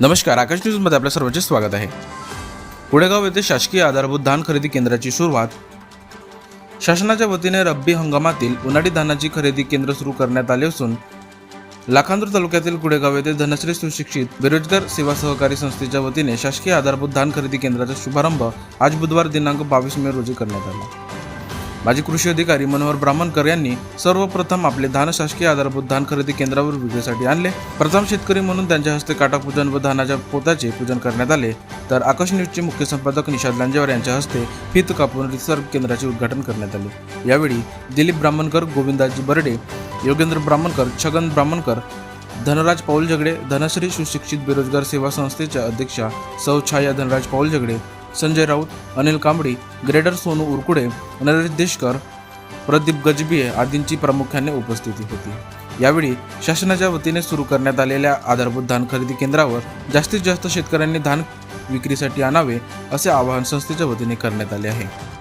नमस्कार आकाश न्यूजमध्ये आपल्या सर्वांचे स्वागत आहे. पुडेगाव येथे शासकीय आधारभूत धान खरेदी केंद्राची सुरुवात. शासनाच्या वतीने रब्बी हंगामातील उन्हाळी धानाची खरेदी केंद्र सुरू करण्यात आले असून लाखांदूर तालुक्यातील कुडेगाव येथे धनश्री सुशिक्षित बेरोजगार सेवा सहकारी संस्थेच्या वतीने शासकीय आधारभूत धान खरेदी केंद्राचा शुभारंभ आज बुधवार दिनांक बावीस मे रोजी करण्यात आला. माजी कृषी अधिकारी मनोहर ब्राह्मणकर यांनी सर्वप्रथम आपले धान शासकीय आधारभूत धान खरेदी केंद्रावर विक्रीसाठी आणले. प्रथम शेतकरी म्हणून त्यांच्या हस्ते काटापूजन व धानाच्या पोताचे पूजन करण्यात आले. तर आकाश न्यूजचे मुख्य संपादक निषाद लांजेवार यांच्या हस्ते फित कापून रिसर्व केंद्राचे उद्घाटन करण्यात आले. यावेळी दिलीप ब्राह्मणकर गोविंदाजी बर्डे योगेंद्र ब्राह्मणकर छगन ब्राह्मणकर धनराज पाऊल झगडे धनश्री सुशिक्षित बेरोजगार सेवा संस्थेच्या अध्यक्षा सौ छाया धनराज पाऊल झगडे संजय राऊत अनिल कांबडी ग्रेडर सोनू उरकुडे नरेश देशकर प्रदीप गजबिये आदींची प्रामुख्याने उपस्थिती होती. यावेळी शासनाच्या वतीने सुरू करण्यात आलेल्या आधारभूत धान खरेदी केंद्रावर जास्तीत जास्त शेतकऱ्यांनी धान विक्रीसाठी आणावे असे आवाहन संस्थेच्या वतीने करण्यात आले आहे.